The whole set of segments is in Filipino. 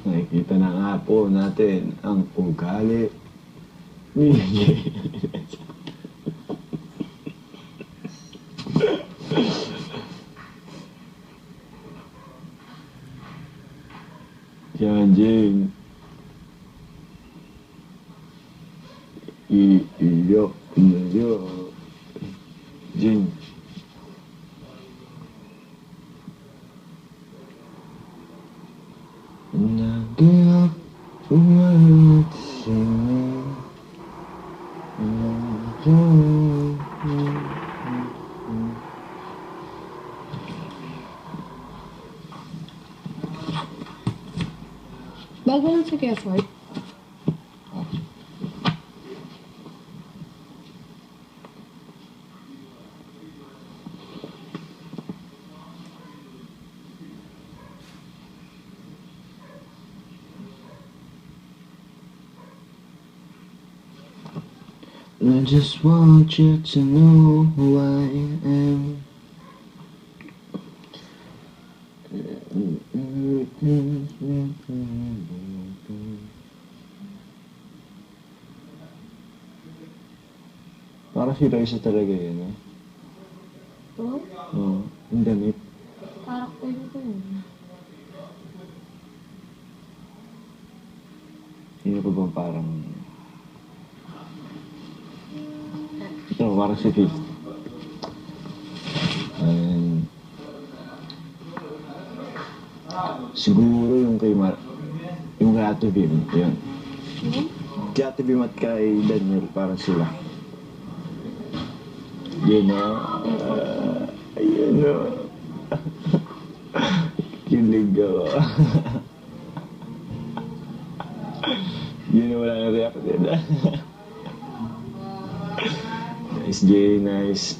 Nakikita na nga po natin ang ugali ni Yan, Jane. Iiyak na yan. Jane. Bago lang sa Kefort. I just want you to know who I am. Para si Raisa talaga yun, eh. Ito? Oo, ang damit. Karakter ko yun. Sino pa bang parang... Si Fifth. And... Siguro yung kay Mar... Yung kay Ate Bim, yun. Hmm? Kay Ate Bim at kay Daniel, parang sila. Yun na. Uh, ayun na. Kilig ako. Yun na wala na reaction. nice, Jay. Nice.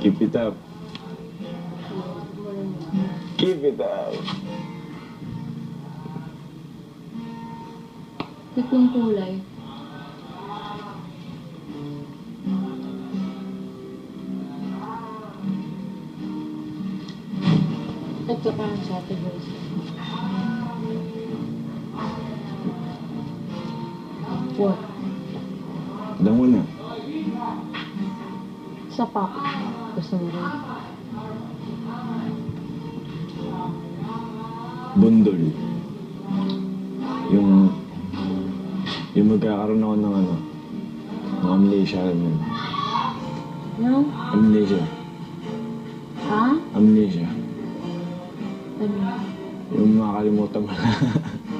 Keep it up. Keep it up. Tatlong kulay. Ito sa Ate Boys. What? Dango na. Sa pop. Gusto mo rin? Bundol. Yung... Yung magkakaroon ako ng ano. Ng amnesia. alam mo yun. No? Amnesia. Ha? Amnesia. Ano? Yung makakalimutan mo na.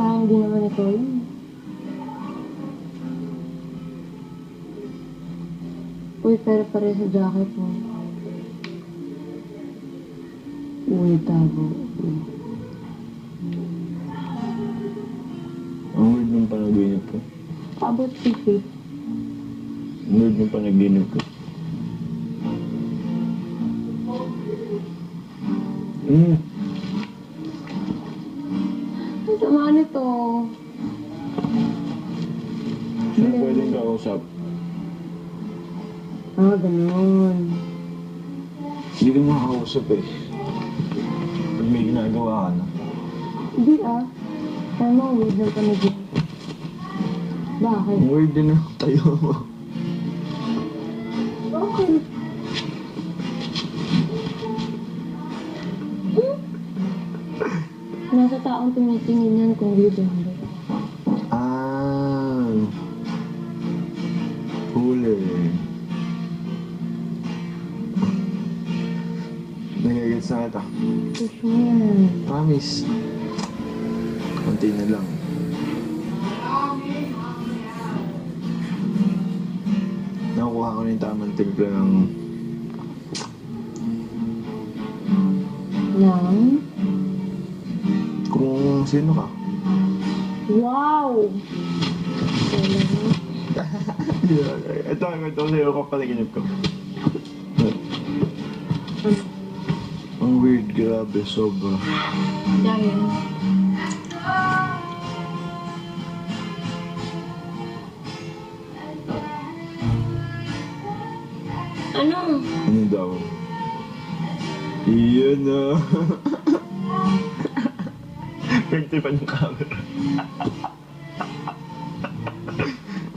Parang di naman ito yun. Uy, pero pare sa jacket mo. Uy, tabo. Ang weird nung panaginip ko. Abot tipid. Ang weird nung panaginip ko. Mm. Kausap? Ah, ganun. Hindi ka makakausap eh. Pag may ginagawa ka na. Hindi ah. Mo, weird ng panagin. Bakit? Ang weird din ang tayo mo. Okay. Nasa taong tumitingin yan kung weird o kita. Promise. Konti na lang. Nakukuha ko na yung tamang timpla ng Yang? kung sino ka. Wow! Ito ito sa'yo ko panaginip ko. Ang weird, grabe, sobra. Dahil, ano? Ano daw? Iyan na. Pagtipan yung camera.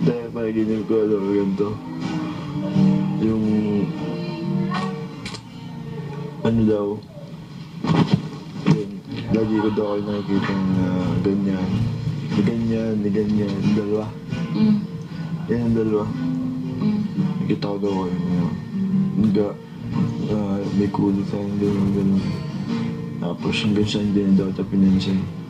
Dahil panaginip ko, alam ganito. Yung... Ano daw? Yun, lagi ko daw ako nakikita na ganyan. Ni ganyan, ni ganyan, dalawa. Mm. Yan ang dalawa. Mm. Nakita ko daw kayo na nga ah, may kulit sa hindi ng ganun. Tapos hanggang sa hindi na daw ito pinansin.